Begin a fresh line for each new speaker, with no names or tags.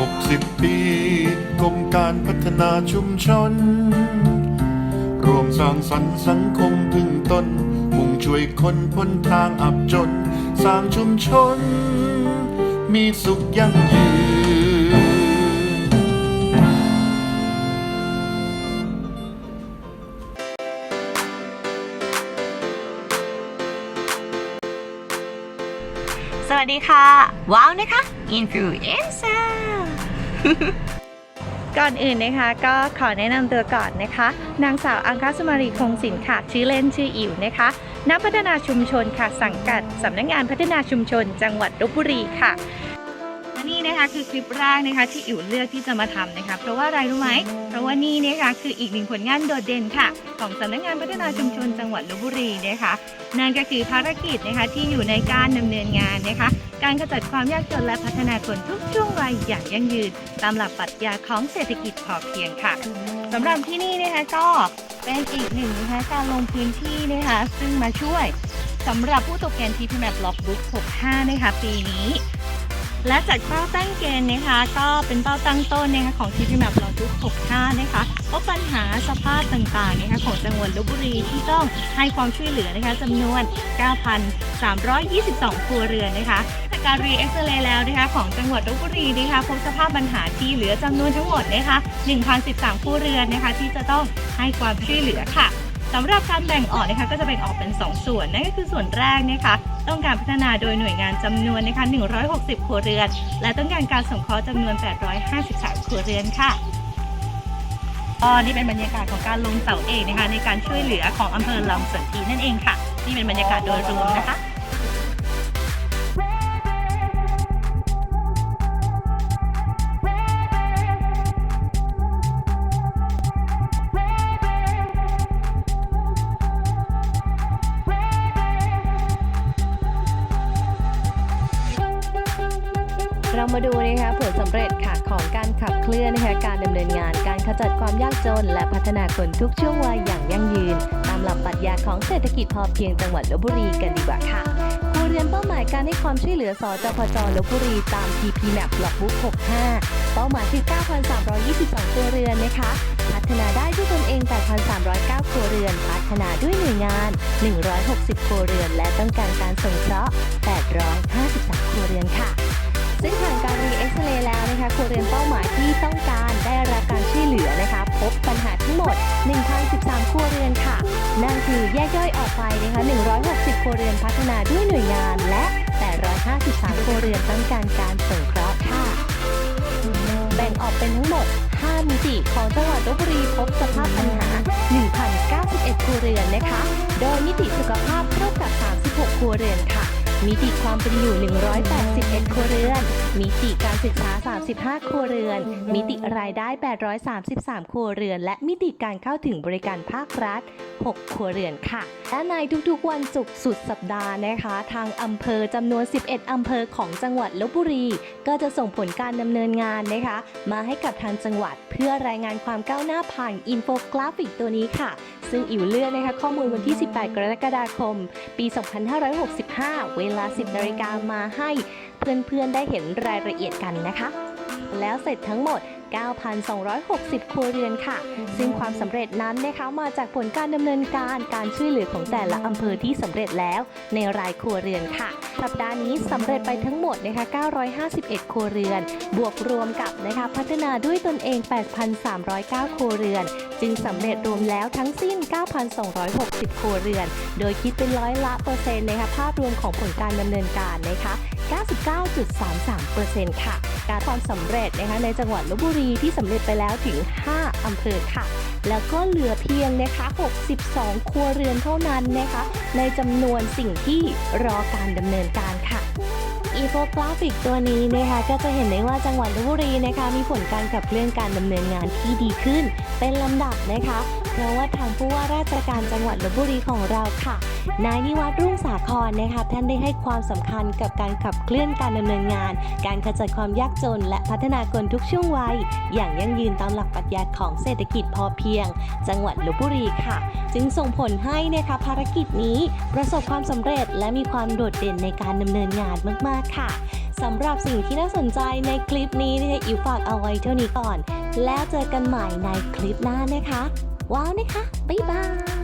60 ปีกรมการพัฒนาชุมชน รวมสร้างสรรค์สังคมพึ่งตน มุ่งช่วยคนพ้นทางอับจน สร้างชุมชน มีสุขยั่งยืน
สวัสดีค่ะ ว้าวนะคะ Influencer
ก่อนอื่นนะคะก็ขอแนะนำตัวก่อนนะคะ นางสาวอังคาสมารีคงศิลป์ค่ะ ชื่อเล่นชื่ออิ๋วนะคะ นักพัฒนาชุมชนค่ะ สังกัดสำนักงานพัฒนาชุมชน จังหวัดลบบุรีค่ะและนี่นะคะคือคลิปแรกนะคะที่อิ๋วเลือกที่จะมาทำนะคะ เพราะว่าอะไรรู้ไหม เพราะว่านี่นะคะคืออีกหนึ่งผลงานโดดเด่นค่ะ ของสำนักงานพัฒนาชุมชน จังหวัดลบบุรีนะคะ นั่นก็คือภารกิจนะคะที่อยู่ในการดำเนินงานนะคะ การขจัดความยากจนและพัฒนาคนทุกช่วงวัยอย่างยั่งยืน ตามหลักปรัชญาของเศรษฐกิจพอเพียงค่ะสำหรับที่นี่นะคะก็เป็นอีกหนึ่งนะคะการลงพื้นที่นะคะซึ่งมาช่วยสำหรับผู้ตกเกณฑ์ทีพีแมปล็อกบุ๊ก65 นะคะปีนี้ และจัดเป้าตั้งเกณฑ์นะคะก็เป็นเป้าตั้งต้นนะคะของทีพีแมปล็อกบุ๊ก65 นะคะพบปัญหาสภาพต่างๆนะคะของจังหวัดลบบุรีที่ต้องให้ความช่วยเหลือนะคะจำนวน 9,322 ครัวเรือนนะคะ การรีเอ็กซเรย์แล้วนะคะของจังหวัดลบบุรีนะคะพบสภาพปัญหาที่เหลือจำนวนทั้งหมดนะคะ1,013ครัวเรือนนะคะที่จะต้องให้ความช่วยเหลือค่ะสำหรับการแบ่งออกนะคะก็จะแบ่งออกเป็น 2 ส่วนนั่นก็คือส่วนแรกนะคะต้องการพัฒนาโดยหน่วยงานจำนวนนะคะ160 ครัวเรือน และต้องการการสงเคราะห์จำนวน 853 ครัวเรือนค่ะอ๋อนี่เป็นบรรยากาศของการลงเสาเอกนะคะในการช่วยเหลือของอำเภอลำสันทีนั่นเองค่ะ นี่เป็นบรรยากาศโดยรวมนะคะ
เรามาดูนะคะผลสำเร็จค่ะของการขับเคลื่อนนะคะการดำเนินงาน การขจัดความยากจน และพัฒนาคนทุกช่วงวัยอย่างยั่งยืน ตามหลักปรัชญาของเศรษฐกิจพอเพียงจังหวัดลบบุรีกันดีกว่าค่ะครัวเรือนเป้าหมายการให้ความช่วยเหลือสจพจลบบุรีตาม TP Map หลอกบุ๊ก65 เป้าหมายคือ 9,322 ครัวเรือนนะคะ พัฒนาได้ด้วยตนเอง 8,309 ครัวเรือน พัฒนาด้วยหน่วยงาน 160 ครัวเรือน และต้องการการส่งเคราะห์ 853 ครัวเรือนค่ะ ซึ่งผ่านการรีเอ็กซเรย์แล้วนะคะครัวเรือนเป้าหมายที่ต้องการได้รับการช่วยเหลือนะคะ พบปัญหาทั้งหมด 1,013 ครัวเรือนค่ะ นั่นคือแยกย่อยออกไปนะคะ160 ครัวเรือนพัฒนาด้วยหน่วยงาน และ 853 ครัวเรือนต้องการการสงเคราะห์ค่ะ แบ่งออกเป็นทั้งหมด 5 มิติของจังหวัดลบบุรีพบสภาพปัญหา 1,091 ครัวเรือนนะคะ โดยมิติสุขภาพเท่ากับ 36 ครัวเรือนค่ะ มิติความเป็นอยู่ 181 ครัวเรือน มิติการศึกษา 35 ครัวเรือน มิติรายได้ 833 ครัวเรือน และมิติการเข้าถึงบริการภาครัฐ 6 ครัวเรือนค่ะ และในทุกๆ วันศุกร์สุดสัปดาห์นะคะ ทางอำเภอจำนวน 11 อำเภอของจังหวัดลบบุรี ก็จะส่งผลการดำเนินงานนะคะ มาให้กับทางจังหวัดเพื่อรายงานความก้าวหน้าผ่านอินโฟกราฟิกตัวนี้ค่ะ ซึ่งอิ๋วเลือกนะคะข้อมูลวันที่ 18 กรกฎาคม ปี 2565 เวลา 10 นาฬิกามาให้ เพื่อนๆได้เห็นรายละเอียดกันนะคะ แล้วเสร็จทั้งหมด 9,260 ครัวเรือนค่ะ ซึ่งความสำเร็จนั้นนะคะมาจากผลการดำเนินการการช่วยเหลือของแต่ละอำเภอที่สำเร็จแล้ว ในรายครัวเรือนค่ะ สัปดาห์นี้สำเร็จไปทั้งหมดนะคะ 951 ครัวเรือน บวกรวมกับนะคะพัฒนาด้วยตนเอง 8,309 ครัวเรือน จึงสำเร็จรวมแล้วทั้งสิ้น 9,260 ครัวเรือน โดยคิดเป็นร้อยละเปอร์เซ็นต์นะคะภาพรวมของผลการดำเนินการนะคะ 99.33%ค่ะ การความสำเร็จนะคะในจังหวัดลบบุรีที่สำเร็จไปแล้วถึง 5อำเภอค่ะ แล้วก็เหลือเพียงนะคะ 62 ครัวเรือนเท่านั้นนะคะ ในจำนวนสิ่งที่รอการดำเนินการค่ะอีโฟกราฟิกตัวนี้นะคะก็จะเห็นได้ว่าจังหวัดลบบุรีนะคะ มีผลการขับเคลื่อนการดำเนินงานที่ดีขึ้น เป็นลำดับนะคะ เพราะว่าทางผู้ว่าราชการจังหวัดลบบุรีของเราค่ะนายนิวัฒน์รุ่งสาครนะคะท่านได้ให้ความสำคัญกับการขับเคลื่อนการดำเนินงาน การขจัดความยากจน และพัฒนาคนทุกช่วงวัย อย่างยั่งยืนตามหลักปรัชญาของเศรษฐกิจพอเพียง จังหวัดลบบุรีค่ะ จึงส่งผลให้นะคะภารกิจนี้ประสบความสำเร็จ และมีความโดดเด่นในการดำเนินงานมากๆค่ะสำหรับสิ่งที่น่าสนใจในคลิปนี้นะคะอิ๋วฝากเอาไว้เท่านี้ก่อน แล้วเจอกันใหม่ในคลิปหน้านะคะ ว้าวนะคะ บ๊ายบาย